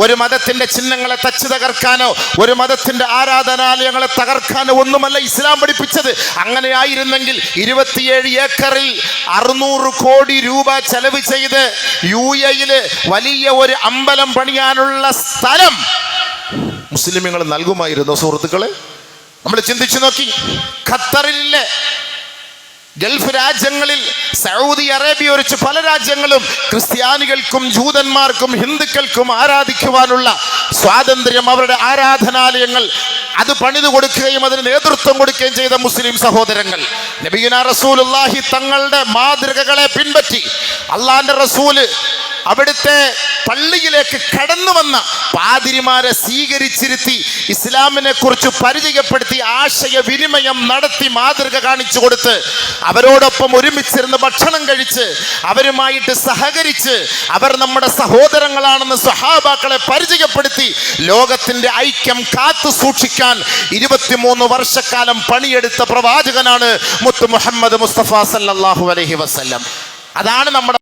ഒരു മതത്തിന്റെ ചിഹ്നങ്ങളെ തച്ച് തകർക്കാനോ ഒരു മതത്തിന്റെ ആരാധനാലയങ്ങളെ തകർക്കാനോ ഒന്നുമല്ല ഇസ്ലാം പഠിപ്പിച്ചത്. അങ്ങനെ ആയിരുന്നെങ്കിൽ ഇരുപത്തിയേഴ് ഏക്കറിൽ അറുന്നൂറ് കോടി രൂപ ചെലവ് ചെയ്ത് യു എയിൽ വലിയ ഒരു അമ്പലം പണിയാനുള്ള സ്ഥലം മുസ്ലിമുകൾ നൽകുമായിരുന്നു സുഹൃത്തുക്കളെ. നമ്മൾ ചിന്തിച്ചു നോക്കി. ഖത്തറിലെ ഗൾഫ് രാജ്യങ്ങളിൽ സൗദി അറേബ്യ ഒഴിച്ച് പല രാജ്യങ്ങളും ക്രിസ്ത്യാനികൾക്കും ജൂതന്മാർക്കും ഹിന്ദുക്കൾക്കും ആരാധിക്കുവാനുള്ള സ്വാതന്ത്ര്യം അവരുടെ ആരാധനാലയങ്ങൾ അത് പണിതു കൊടുക്കുകയും അതിന് നേതൃത്വം കൊടുക്കുകയും ചെയ്ത മുസ്ലിം സഹോദരങ്ങൾ. നബീന റസൂലുള്ളാഹി തങ്ങളുടെ മാതൃകകളെ പിൻപറ്റി അള്ളാന്റെ റസൂൽ അവിടുത്തെ പള്ളിയിലേക്ക് കടന്നു വന്ന പാതിരിമാരെ സ്വീകരിച്ചിരുത്തി ഇസ്ലാമിനെ കുറിച്ച് പരിചയപ്പെടുത്തി ആശയവിനിമയം നടത്തി മാതൃക കാണിച്ചു കൊടുത്ത് അവരോടൊപ്പം ഒരുമിച്ചിരുന്ന് ഭക്ഷണം കഴിച്ച് അവരുമായിട്ട് സഹകരിച്ച് അവർ നമ്മുടെ സഹോദരങ്ങളാണെന്ന് സഹാബാക്കളെ പരിചയപ്പെടുത്തി ലോകത്തിന്റെ ഐക്യം കാത്തു സൂക്ഷിക്കാൻ ഇരുപത്തിമൂന്ന് വർഷക്കാലം പണിയെടുത്ത പ്രവാചകനാണ് മുത്ത് മുഹമ്മദ് മുസ്തഫ സല്ലാഹു അലഹി വസല്ലം. അതാണ് നമ്മുടെ